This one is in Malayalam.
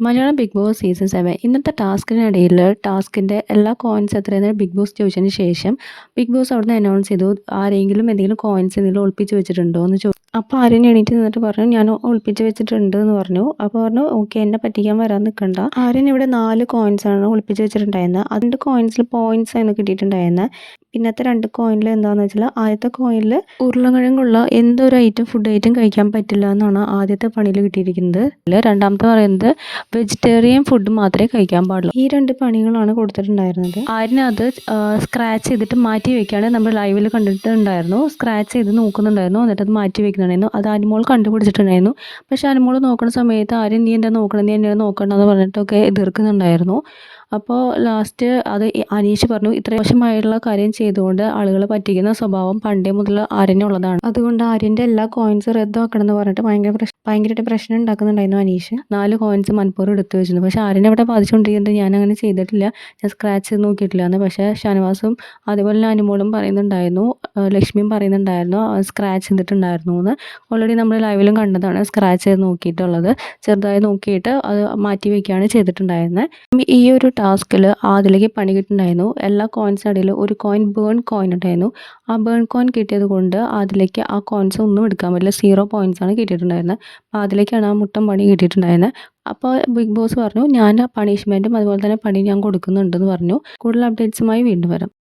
Malayalam Big Boss season seven. ഇന്നത്തെ ടാസ്കിനിടയിൽ ടാസ്കിന്റെ എല്ലാ കോയിൻസ് എത്രയെന്ന് ബിഗ് ബോസ് ചോദിച്ചതിന് ശേഷം ബിഗ് ബോസ് അവിടുന്ന് അനൗൺസ് ചെയ്തു ആരെങ്കിലും എന്തെങ്കിലും കോയിൻസ് എന്തെങ്കിലും ഒളിപ്പിച്ച് വെച്ചിട്ടുണ്ടോ? എന്ന് ചോദിച്ചു അപ്പോൾ ആരും എണീറ്റ് നിന്നിട്ട് പറഞ്ഞു ഞാൻ ഒളിപ്പിച്ച് വെച്ചിട്ടുണ്ട് എന്ന് പറഞ്ഞു. അപ്പോൾ പറഞ്ഞു ഓക്കെ എന്നെ പറ്റിക്കാൻ വരാൻ നിൽക്കണ്ട ആര്യൻ ഇവിടെ നാല് കോയിൻസ് ആണ് ഒളിപ്പിച്ച് വെച്ചിട്ടുണ്ടായിരുന്നത് അതിന്റെ കോയിൻസിൽ പോയിന്റ്സ് ആണ് കിട്ടിയിട്ടുണ്ടായിരുന്നത് പിന്നത്തെ രണ്ട് കോയിനിൽ എന്താണെന്ന് വെച്ചാൽ ആദ്യത്തെ കോയിനിൽ ഉരുളക്കിഴങ്ങുള്ള എന്തൊരു ഐറ്റം ഫുഡ് ഐറ്റം കഴിക്കാൻ പറ്റില്ല എന്നാണ് ആദ്യത്തെ പണിയിൽ കിട്ടിയിരിക്കുന്നത്. രണ്ടാമത്തെ പറയുന്നത് വെജിറ്റേറിയൻ ഫുഡ് മാത്രമേ കഴിക്കാൻ പാടുള്ളൂ. ഈ രണ്ട് പണികളാണ് കൊടുത്തിട്ടുണ്ടായിരുന്നത്. ആരിനത് സ്ക്രാച്ച് ചെയ്തിട്ട് മാറ്റി വെക്കുകയാണ് നമ്മൾ ലൈവിൽ കണ്ടിട്ടുണ്ടായിരുന്നു. സ്ക്രാച്ച് ചെയ്ത് നോക്കുന്നുണ്ടായിരുന്നു. എന്നിട്ട് അത് മാറ്റി വെക്കുന്നുണ്ടായിരുന്നു. അത് അനുമോൾ കണ്ടുപിടിച്ചിട്ടുണ്ടായിരുന്നു. പക്ഷെ അനുമോൾ നോക്കുന്ന സമയത്ത് ആരും നീ എന്താ നോക്കണം? നീ എന്നെ നോക്കണമെന്ന് പറഞ്ഞിട്ടൊക്കെ എതിർക്കുന്നുണ്ടായിരുന്നു. അപ്പോൾ ലാസ്റ്റ് അത് അനീഷ് പറഞ്ഞു ഇത്ര മോശമായിട്ടുള്ള കാര്യം ചെയ്തുകൊണ്ട് ആളുകൾ പറ്റിക്കുന്ന സ്വഭാവം പണ്ടേ മുതൽ ആര്യനുള്ളതാണ് അതുകൊണ്ട് ആര്യന്റെ എല്ലാ കോയിൻസ് റദ്ദാക്കണം എന്ന് പറഞ്ഞിട്ട് ഭയങ്കര പ്രശ്നം ഭയങ്കരമായിട്ട് പ്രശ്നം ഉണ്ടാക്കുന്നുണ്ടായിരുന്നു അനീഷ്. നാല് കോയിൻസ് മനപ്പൂർവം എടുത്തു വെച്ചിരുന്നു. പക്ഷേ ആര്യനെ അവിടെ ബാധിച്ചുകൊണ്ടിരിക്കുന്നത് ഞാൻ അങ്ങനെ ചെയ്തിട്ടില്ല. ഞാൻ സ്ക്രാച്ച് നോക്കിയിട്ടില്ല എന്ന് പക്ഷേ ഷാനവാസും അതുപോലെ തന്നെ അനുമോളും പറയുന്നുണ്ടായിരുന്നു. ലക്ഷ്മിയും പറയുന്നുണ്ടായിരുന്നു. സ്ക്രാച്ച് ചെയ്തിട്ടുണ്ടായിരുന്നു എന്ന്. ഓൾറെഡി നമ്മൾ ലൈവിലും കണ്ടതാണ് സ്ക്രാച്ച് ചെയ്ത് നോക്കിയിട്ടുള്ളത്. ചെറുതായി നോക്കിയിട്ട് അത് മാറ്റി വയ്ക്കുകയാണ് ചെയ്തിട്ടുണ്ടായിരുന്നത് ഈ ഒരു ടാസ്കിൽ ആദിലേക്ക് പണി കിട്ടുന്നുണ്ടായിരുന്നു. എല്ലാ കോയിൻസിന്റെ ഒരു കോയിൻ ബേൺ കോയിൻ ഉണ്ടായിരുന്നു. ആ ബേൺ കോയിൻ കിട്ടിയത് കൊണ്ട് അതിലേക്ക് ആ കോയിൻസ് ഒന്നും എടുക്കാൻ പറ്റില്ല. സീറോ പോയിൻസ് ആണ് കിട്ടിയിട്ടുണ്ടായിരുന്നത് അപ്പോൾ അതിലേക്കാണ് ആ മുട്ടം പണി കിട്ടിയിട്ടുണ്ടായിരുന്നത് അപ്പോൾ ബിഗ് ബോസ് പറഞ്ഞു ഞാൻ ആ പണിഷ്മെന്റും അതുപോലെ തന്നെ പണി ഞാൻ കൊടുക്കുന്നുണ്ടെന്ന് പറഞ്ഞു. കൂടുതൽ അപ്ഡേറ്റ്സുമായി വീണ്ടും വരാം.